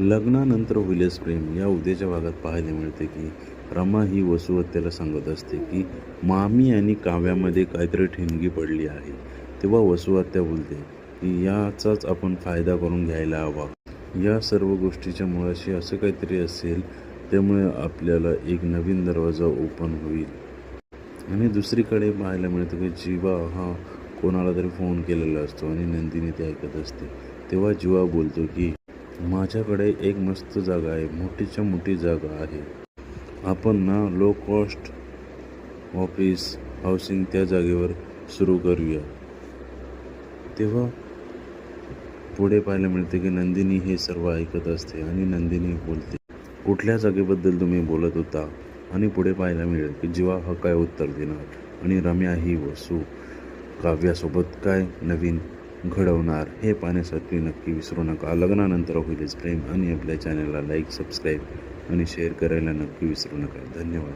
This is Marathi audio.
लग्नानंतर होईलच प्रेम या उद्याच्या भागात पाहायला मिळते की रमा ही वसुहत्याला सांगत असते की मामी आणि काव्यामध्ये काहीतरी ठिणगी पडली आहे. तेव्हा वसुहत्या बोलते की याचाच आपण फायदा करून घ्यायला हवा. या सर्व गोष्टीच्या मुळाशी असं काहीतरी असेल त्यामुळे आपल्याला एक नवीन दरवाजा ओपन होईल. आणि दुसरीकडे पाहायला मिळतं की जीवा हा कोणाला तरी फोन केलेला असतो आणि नंदिनी ते ऐकत असते. तेव्हा जीवा बोलतो की माझ्याकडे एक मस्त जागा आहे मोठीच्या मोठी जागा आहे. आपण ना लो कॉस्ट ऑफिस हाऊसिंग त्या जागेवर सुरू करूया. तेव्हा पुढे पाहायला मिळते की नंदिनी हे सर्व ऐकत असते आणि नंदिनी बोलते कुठल्या जागेबद्दल तुम्ही बोलत होता? आणि पुढे पाहायला मिळेल की जीवा हा काय उत्तर देणार? आणि रम्या ही वसू काव्यासोबत काय नवीन घडवणार. हे पाहण्यासाठी नक्की विसरू नका. लग्नानंतर होईलच प्रेम आणि आपल्या चॅनलला लाईक सबस्क्राईब आणि शेअर करायला नक्की विसरू नका. धन्यवाद.